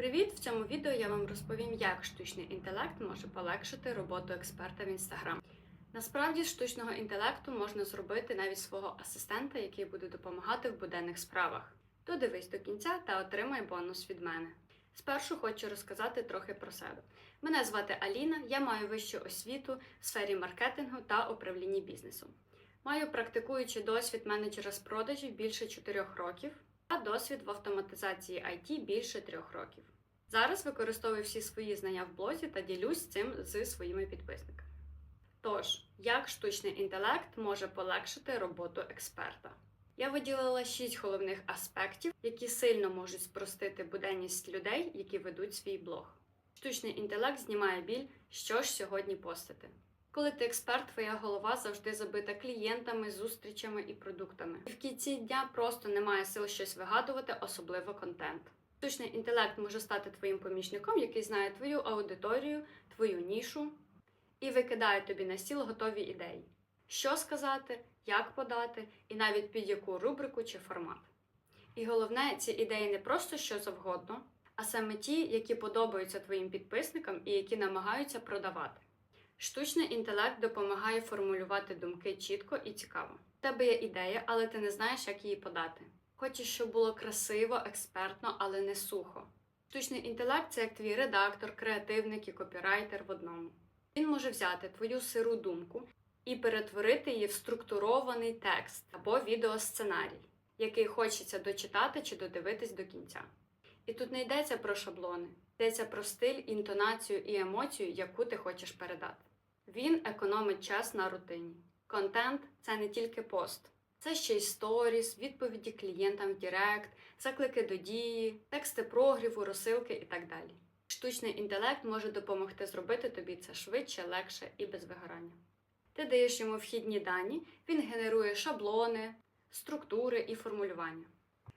Привіт! В цьому відео я вам розповім, як штучний інтелект може полегшити роботу експерта в Instagram. Насправді, з штучного інтелекту можна зробити навіть свого асистента, який буде допомагати в буденних справах. Додивись до кінця та отримай бонус від мене. Спершу хочу розказати трохи про себе. Мене звати Аліна, я маю вищу освіту в сфері маркетингу та управління бізнесом. Маю практикуючий досвід менеджера з продажів більше 4 років, а досвід в автоматизації IT більше 3 років. Зараз використовую всі свої знання в блозі та ділюсь цим з своїми підписниками. Тож, як штучний інтелект може полегшити роботу експерта? Я виділила шість головних аспектів, які сильно можуть спростити буденність людей, які ведуть свій блог. Штучний інтелект знімає біль, що ж сьогодні постити. Коли ти експерт, твоя голова завжди забита клієнтами, зустрічами і продуктами. І в кінці дня просто немає сил щось вигадувати, особливо контент. Штучний інтелект може стати твоїм помічником, який знає твою аудиторію, твою нішу і викидає тобі на стіл готові ідеї. Що сказати, як подати, і навіть під яку рубрику чи формат. І головне, ці ідеї не просто що завгодно, а саме ті, які подобаються твоїм підписникам і які намагаються продавати. Штучний інтелект допомагає формулювати думки чітко і цікаво. У тебе є ідея, але ти не знаєш, як її подати. Хочеш, щоб було красиво, експертно, але не сухо. Штучний інтелект це як твій редактор, креативник і копірайтер в одному. Він може взяти твою сиру думку і перетворити її в структурований текст або відеосценарій, який хочеться дочитати чи додивитись до кінця. І тут не йдеться про шаблони, йдеться про стиль, інтонацію і емоцію, яку ти хочеш передати. Він економить час на рутині. Контент це не тільки пост, це ще й сторіс, відповіді клієнтам в Директ, заклики до дії, тексти прогріву, розсилки і так далі. Штучний інтелект може допомогти зробити тобі це швидше, легше і без вигорання. Ти даєш йому вхідні дані, він генерує шаблони, структури і формулювання.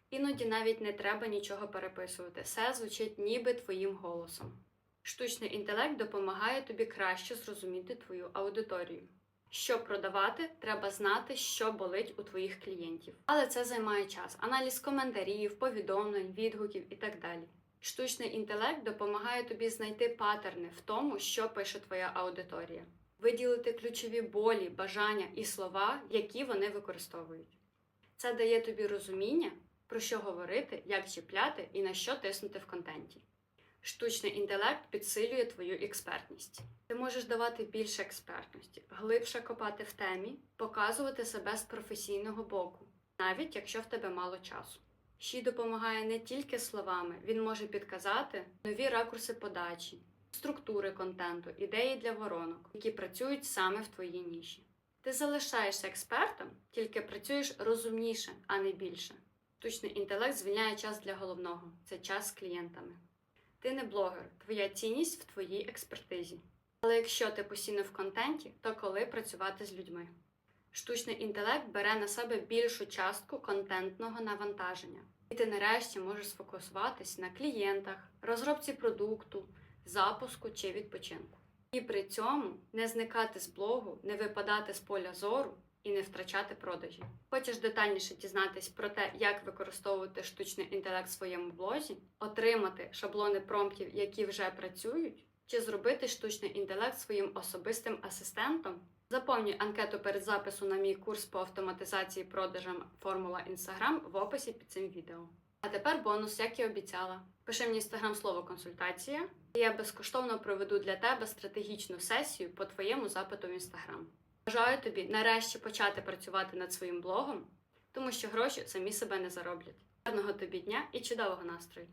Іноді навіть не треба нічого переписувати, все звучить ніби твоїм голосом. Штучний інтелект допомагає тобі краще зрозуміти твою аудиторію. Щоб продавати, треба знати, що болить у твоїх клієнтів. Але це займає час, аналіз коментарів, повідомлень, відгуків і так далі. Штучний інтелект допомагає тобі знайти паттерни в тому, що пише твоя аудиторія, виділити ключові болі, бажання і слова, які вони використовують. Це дає тобі розуміння, про що говорити, як чіпляти і на що тиснути в контенті. Штучний інтелект підсилює твою експертність. Ти можеш давати більше експертності, глибше копати в темі, показувати себе з професійного боку, навіть якщо в тебе мало часу. Й допомагає не тільки словами, він може підказати нові ракурси подачі, структури контенту, ідеї для воронок, які працюють саме в твоїй ніші. Ти залишаєшся експертом, тільки працюєш розумніше, а не більше. Штучний інтелект звільняє час для головного це час з клієнтами. Ти не блогер, твоя цінність в твоїй експертизі. Але якщо ти постійно в контенті, то коли працювати з людьми? Штучний інтелект бере на себе більшу частку контентного навантаження, і ти нарешті можеш сфокусуватись на клієнтах, розробці продукту, запуску чи відпочинку. І при цьому не зникати з блогу, не випадати з поля зору і не втрачати продажі. Хочеш детальніше дізнатись про те, як використовувати штучний інтелект в своєму блозі, отримати шаблони промптів, які вже працюють, чи зробити штучний інтелект своїм особистим асистентом? Заповнюй анкету перед запису на мій курс по автоматизації продажам Формула Instagram в описі під цим відео. А тепер бонус, як і обіцяла. Пиши мені інстаграм слово консультація, і я безкоштовно проведу для тебе стратегічну сесію по твоєму запиту в інстаграм. Бажаю тобі нарешті почати працювати над своїм блогом, тому що гроші самі себе не зароблять. Гарного тобі дня і чудового настрою!